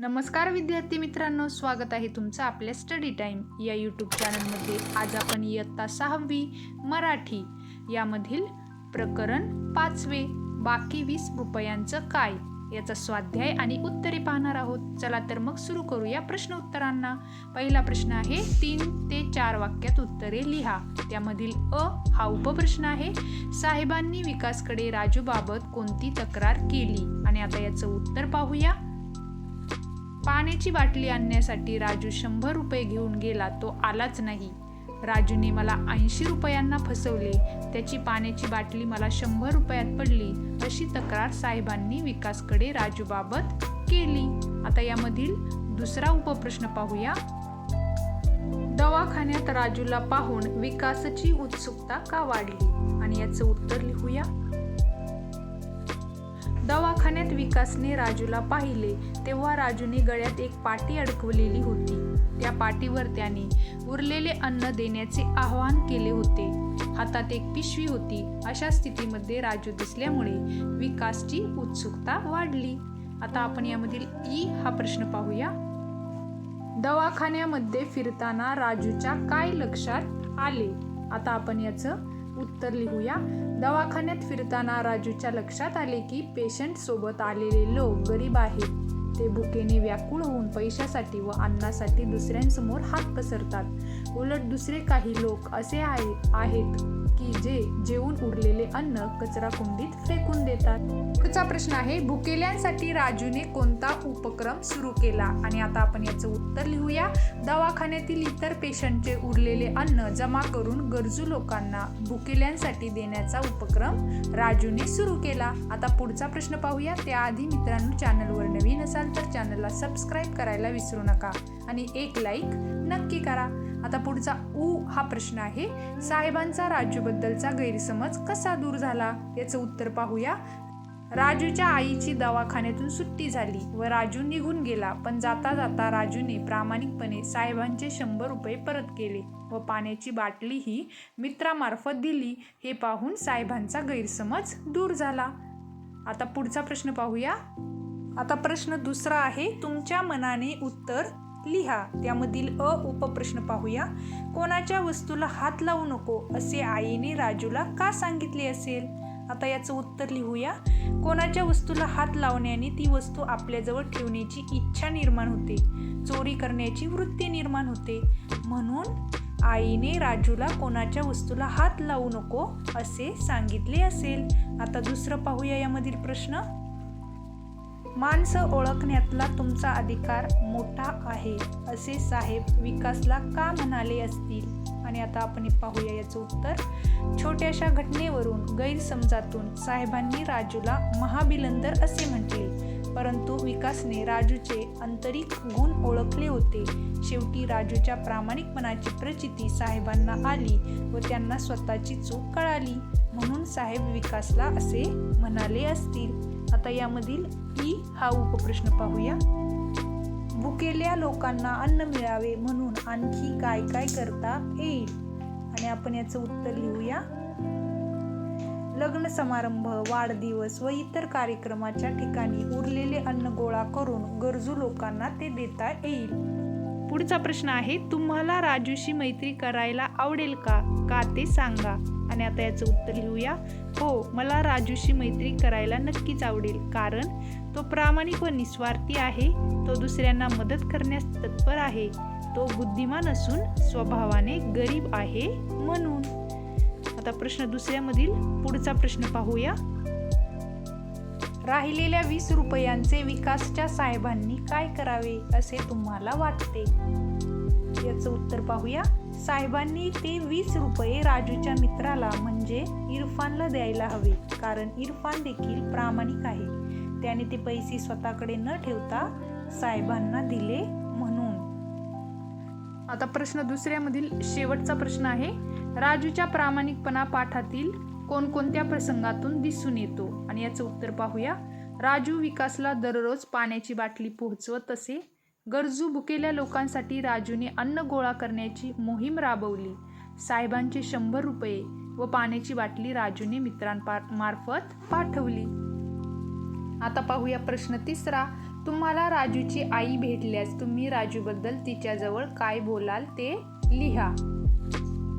नमस्कार विद्यार्थी मित्रांनो स्वागत आहे तुमचं आपल्या स्टडी टाईम या यूट्यूब चॅनलमध्ये आज आपण इयत्ता सहावी मराठी यामधील प्रकरण पाचवे बाकी वीस रुपयांचं काय? याचा स्वाध्याय आणि उत्तरे पाहणार आहोत. चला तर मग सुरू करूया प्रश्न उत्तरांना पहिला प्रश्न आहे तीन ते चार वाक्यात उत्तरे लिहा. त्यामधील अ हा उपप्रश्न आहे साहेबांनी विकासकडे राजूबाबत कोणती तक्रार केली? आणि आता याचं उत्तर पाहूया. पाण्याची बाटली आणण्यासाठी राजू शंभर रुपये घेऊन गेला तो आलाच नाही. राजूने मला ऐंशी रुपयांना फसवले. त्याची पाण्याची बाटली मला शंभर रुपयात पडली. अशी तक्रार साहेबांनी विकासकडे राजूबाबत केली. आता यामधील दुसरा उपप्रश्न पाहूया. दवाखान्यात राजूला पाहून विकासची उत्सुकता का वाढली? आणि याचं उत्तर लिहूया. दवाखान्यात विकासने राजूला पाहिले तेव्हा राजूने गळ्यात एक पाटी अडकवलेली होती. त्या पाटीवर त्याने उरलेले अन्न देण्याचे आवाहन केले होते. हातात एक पिशवी होती. अशा स्थितीमध्ये राजू दिसल्यामुळे विकासची उत्सुकता वाढली. आता आपण यामधील ई हा प्रश्न पाहूया. दवाखान्यामध्ये फिरताना राजूच्या काय लक्षात आले? आता आपण याचं उत्तर लिहूया. दवाखान्यात फिरताना राजूच्या लक्षात आले की पेशंट सोबत आलेले लोक गरीब आहेत. ते भुकेने व्याकुळ होऊन पैशासाठी व अन्नासाठी दुसऱ्यांसमोर हात पसरतात. उलट दुसरे काही लोक असे आहेत आहेत. की जे जेवून उरलेले अन्न कचरा कुंडीत फेकून देतात. पुढचा प्रश्न आहे भुकेल्यांसाठी राजूने कोणता उपक्रम सुरू केला? आणि आता आपण याचं उत्तर लिहूया. दवाखान्यातील इतर पेशंटचे उरलेले अन्न जमा करून गरजू लोकांना भुकेल्यांसाठी देण्याचा उपक्रम राजूने सुरू केला. आता पुढचा प्रश्न पाहूया. त्याआधी मित्रांनो चॅनलवर नवीन असाल तर चॅनलला सबस्क्राईब करायला विसरू नका. आणि एक लाईक नक्की करा. आता पुढचा ऊ हा प्रश्न आहे. साहेबांचा राजूबद्दलचा गैरसमज कसा दूर झाला? याचं उत्तर पाहूया. राजूच्या आईची दवाखान्यातून सुट्टी झाली व राजू निघून गेला. पण जाता जाता राजूने प्रामाणिकपणे साहेबांचे शंभर रुपये परत केले व पाण्याची बाटलीही मित्रामार्फत दिली. हे पाहून साहेबांचा गैरसमज दूर झाला. आता पुढचा प्रश्न पाहूया. आता प्रश्न दुसरा आहे. तुमच्या मनाने उत्तर लिहा. त्यामधील अ उपप्रश्न पाहूया. कोणाच्या वस्तूला हात लावू नको असे आईने राजूला का सांगितले असेल? आता याचं उत्तर लिहूया. कोणाच्या वस्तूला हात लावण्याने ती वस्तू आपल्याजवळ ठेवण्याची इच्छा निर्माण होते. चोरी करण्याची वृत्ती निर्माण होते. म्हणून आईने राजूला कोणाच्या वस्तूला हात लावू नको असे सांगितले असेल. आता दुसरं पाहूया यामधील प्रश्न. माणसं ओळखण्यातला तुमचा अधिकार मोठा आहे असे साहेब विकासला का म्हणाले असतील? आणि आता आपण पाहूया याचं उत्तर. छोट्याशा घटनेवरून गैरसमजातून साहेबांनी राजूला महाबिलंदर असे म्हटले. परंतु विकासने राजूचे आंतरिक गुण ओळखले होते. शेवटी राजूच्या प्रामाणिकपणाची प्रचिती साहेबांना आली व त्यांना स्वतःची चूक कळाली. म्हणून साहेब विकासला असे म्हणाले असतील. आता यामधील ई हा उपप्रश्न पाहूया. भुकेल्या लोकांना अन्न मिळावे म्हणून आणखी काय काय करता येईल? आणि आपण याचं उत्तर लिहूया. लग्न समारंभ वाढदिवस व इतर कार्यक्रमाच्या ठिकाणी उरलेले अन्न गोळा करून गरजू लोकांना ते देता येईल. पुढचा प्रश्न आहे तुम्हाला राजूशी मैत्री करायला आवडेल का? का ते सांगा. आणि आता याचं उत्तर लिहूया. हो मला राजूशी मैत्री करायला नक्कीच आवडेल कारण तो प्रामाणिक व निस्वार्थी आहे. तो दुसऱ्यांना मदत करण्यास तत्पर आहे. तो बुद्धिमान असून स्वभावाने गरीब आहे म्हणून. आता प्रश्न दुसऱ्यामधील पुढचा प्रश्न पाहूया. राहिलेल्या वीस रुपयांचे विकासच्या साहेबांनी काय करावे असे तुम्हाला वाटते? याचं उत्तर पाहूया. साहेबांनी ते वीस रुपये राजूच्या मित्राला म्हणजे इरफानला द्यायला हवे. कारण इरफान देखील प्रामाणिक आहे. त्याने ते पैसे स्वतःकडे न ठेवता साहेबांना दिले म्हणून. आता प्रश्न दुसऱ्यामधील शेवटचा प्रश्न आहे. राजूच्या प्रामाणिकपणा पाठातील कोणकोणत्या प्रसंगातून दिसून येतो? आणि याचं उत्तर पाहूया. राजू विकासला दररोज पाण्याची बाटली पोहोचवत असे. गरजू भुकेल्या लोकांसाठी राजूने अन्न गोळा करण्याची मोहीम राबवली. साहेबांचे शंभर रुपये व पाण्याची बाटली राजूने मित्रांमार्फत पाठवली. आता पाहूया प्रश्न तिसरा. तुम्हाला राजूची आई भेटल्यास तुम्ही राजूबद्दल तिच्याजवळ काय बोलाल ते लिहा.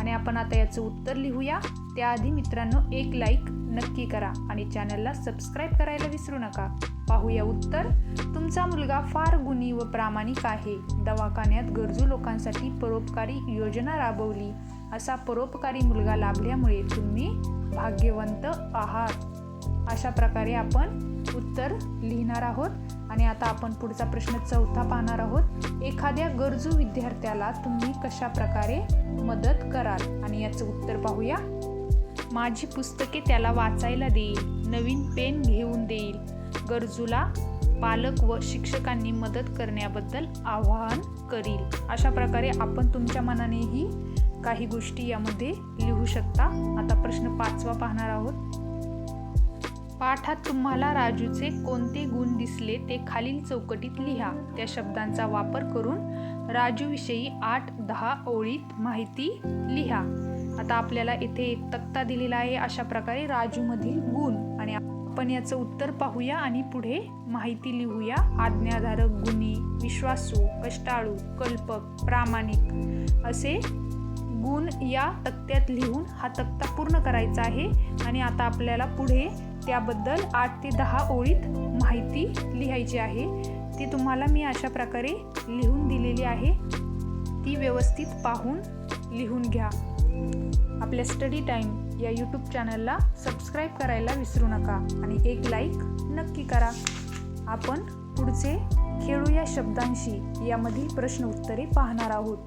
आणि आपण आता याचं उत्तर लिहूया. त्याआधी मित्रांनो एक लाईक नक्की करा आणि चॅनलला सबस्क्राईब करायला विसरू नका. पाहूया उत्तर. तुमचा मुलगा फार गुणी व प्रामाणिक आहे. दवाखान्यात गरजू लोकांसाठी परोपकारी योजना राबवली. असा परोपकारी मुलगा लाभल्यामुळे तुम्ही भाग्यवंत आहात. अशा प्रकारे आपण उत्तर लिहिणार आहोत. आणि आता आपण पुढचा प्रश्न चौथा पाहणार आहोत. एखाद्या गरजू विद्यार्थ्याला तुम्ही कशा प्रकारे मदत कराल? आणि याचं उत्तर पाहूया. माझी पुस्तके त्याला वाचायला देईल नवीन पेन घेऊन देईल. गरजूला पालक व शिक्षकांनी मदत करण्याबद्दल आवाहन करील. अशा प्रकारे आपण तुमच्या मनानेही काही गोष्टी यामध्ये लिहू शकता. आता प्रश्न पाचवा पाहणार आहोत. पाठात तुम्हाला राजूचे कोणते गुण दिसले ते खालील चौकटीत लिहा. त्या शब्दांचा वापर करून राजूविषयी आठ दहा ओळीत माहिती लिहा. आता आपल्याला इथे एक तक्ता दिलेला आहे. अशा प्रकारे राजूमधील गुण आणि आपण याचं उत्तर पाहूया आणि पुढे माहिती लिहूया. आज्ञाधारक गुणी विश्वासू कष्टाळू कल्पक प्रामाणिक असे गुण या तक्त्यात लिहून हा तक्ता पूर्ण करायचा आहे. आणि आता आपल्याला पुढे त्याबद्दल आठ ते दहा ओळीत माहिती लिहायची आहे. ती तुम्हाला मी अशा प्रकारे लिहून दिलेली आहे. ती व्यवस्थित पाहून लिहून घ्या. आपल्या स्टडी टाईम या यूट्यूब चॅनलला सबस्क्राईब करायला विसरू नका आणि एक लाईक नक्की करा. आपण पुढचे खेळू या शब्दांशी यामधील प्रश्न उत्तरे पाहणार आहोत.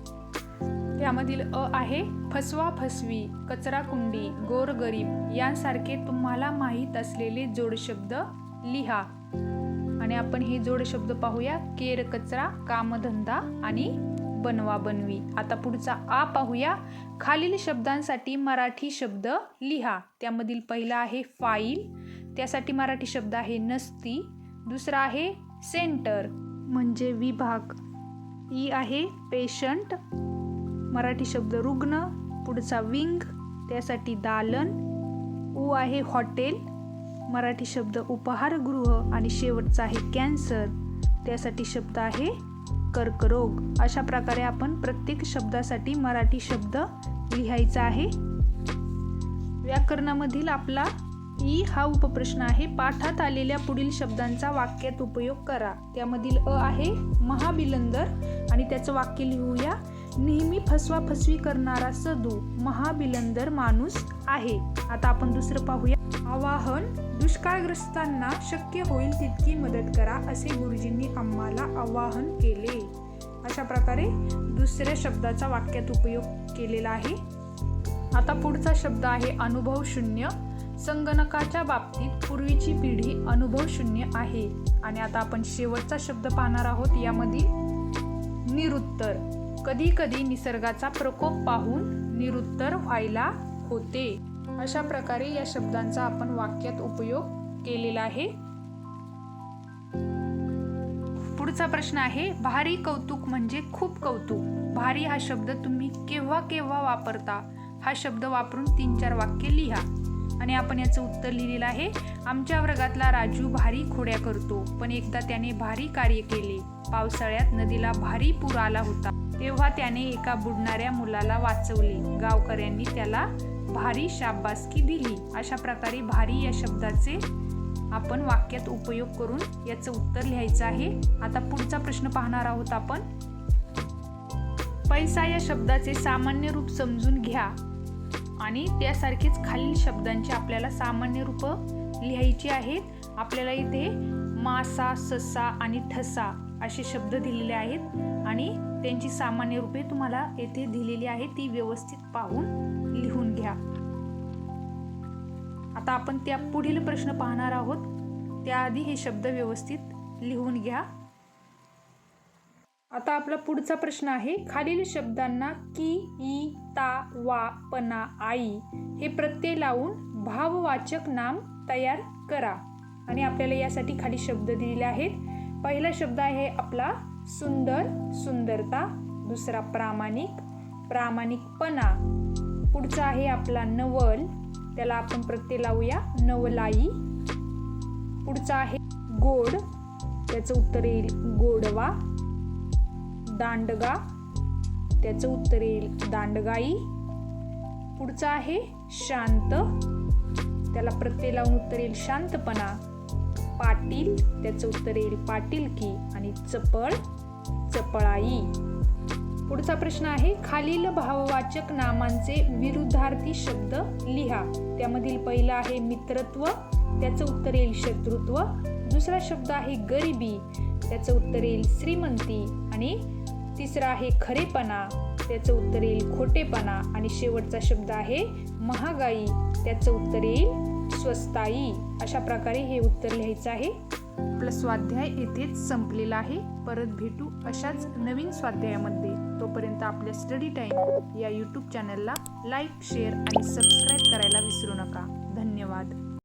त्यामधील अ आहे फसवा फसवी कचरा कुंडी गोरगरीब यांसारखे तुम्हाला माहीत असलेले जोडशब्द लिहा. आणि आपण हे जोडशब्द पाहूया. केर कचरा कामधंदा आणि बनवा बनवी. आता पुढचा आ पाहूया. खालील शब्दांसाठी मराठी शब्द लिहा. त्यामधील पहिला आहे फाईल. त्यासाठी मराठी शब्द आहे नसती. दुसरा आहे सेंटर. म्हणजे विभाग. ई आहे पेशंट. मराठी शब्द रुग्ण पुढचा विंग त्यासाठी दालन. ऊ आहे हॉटेल मराठी शब्द उपहारगृह आणि शेवटचा आहे कॅन्सर. त्यासाठी शब्द आहे कर्करोग. अशा प्रकारे आपण प्रत्येक शब्दासाठी मराठी शब्द लिहायचा आहे. व्याकरणामधील आपला ई हा उपप्रश्न आहे. पाठात आलेल्या पुढील शब्दांचा वाक्यात उपयोग करा. त्यामधील अ आहे महाबिलंदर आणि त्याचं वाक्य लिहूया. नेहमी फसवा फसवी करणारा सदू महाबिलंदर माणूस आहे. आता आपण दुसरं पाहूया. आवाहन दुष्काळग्रस्तांना शक्य होईल तितकी मदत करा असे गुरुजींनी आम्हाला आवाहन केले. अशा प्रकारे दुसऱ्या शब्दाचा वाक्यात उपयोग केलेला आहे. आता पुढचा शब्द आहे अनुभव शून्य. संगणकाच्या बाबतीत पूर्वीची पिढी अनुभव शून्य आहे. आणि आता आपण शेवटचा शब्द पाहणार आहोत यामध्ये निरुत्तर. कधी कधी निसर्गाचा प्रकोप पाहून निरुत्तर व्हायला होते. अशा प्रकारे या शब्दांचा आपण वाक्यात उपयोग केलेला आहे. पुढचा प्रश्न आहे भारी कौतुक म्हणजे खूप कौतुक. भारी हा शब्द तुम्ही केव्हा केव्हा वापरता? हा शब्द वापरून तीन चार वाक्य लिहा. आणि आपण याचं उत्तर लिहिलेलं आहे आमच्या वर्गातला राजू भारी खोड्या करतो पण एकदा त्याने भारी कार्य केले. पावसाळ्यात नदीला भारी पूर आला होता. तेव्हा त्याने एका बुडणाऱ्या मुलाला वाचवले. गावकऱ्यांनी त्याला भारी शाबासकी दिली. अशा प्रकारे भारी या शब्दाचे आपण वाक्यात उपयोग करून याचं उत्तर लिहायचं आहे. आता पुढचा प्रश्न पाहणार आहोत आपण. पैसा या शब्दाचे सामान्य रूप समजून घ्या आणि त्यासारखेच खालील शब्दांचे आपल्याला सामान्य रूप लिहायची आहेत. आपल्याला इथे मासा ससा आणि ठसा असे शब्द दिलेले आहेत आणि त्यांची सामान्य रूपे तुम्हाला येथे दिलेली आहे ती व्यवस्थित पाहून लिहून घ्या. आता आपण त्या पुढील प्रश्न पाहणार आहोत. त्याआधी हे शब्द व्यवस्थित लिहून घ्या. आता आपला पुढचा प्रश्न आहे खालील शब्दांना की ई ता वा पना आई हे प्रत्यय लावून भाववाचक नाम तयार करा. आणि आपल्याला यासाठी खाली शब्द दिलेले आहेत. पहिला शब्द आहे आपला सुंदर सुंदरता दुसरा प्रामाणिक प्रामाणिकपणा. पुढचा आहे आपला नवल त्याला आपण प्रत्यय लावूया नवलाई. पुढचा आहे गोड त्याचं उत्तर येईल गोडवा. दांडगा त्याचं उत्तर येईल दांडगाई. पुढचं आहे शांत त्याला प्रत्यय लावून उत्तर येईल शांतपणा. पाटील त्याचं उत्तर येईल पाटीलकी आणि चपळ चपळाई. पुढचा प्रश्न आहे खालील भाववाचक नामांचे विरुद्धार्थी शब्द लिहा. त्यामधील पहिला आहे मित्रत्व त्याचं उत्तर येईल शत्रुत्व. दुसरा शब्द आहे गरिबी त्याचं उत्तर येईल श्रीमंती. आणि तिसरा आहे खरेपणा त्याचं उत्तर येईल खोटेपणा. आणि शेवटचा शब्द आहे महागाई त्याचं उत्तर येईल स्वस्ताई. अशा प्रकारे हे उत्तर लिहायचं आहे. आपला स्वाध्याय येथेच संपलेला आहे. परत भेटू अशाच नवीन स्वाध्यायामध्ये. तोपर्यंत आपल्या स्टडी टाईम या यूट्यूब चॅनलला लाईक शेअर आणि सबस्क्राईब करायला विसरू नका. धन्यवाद.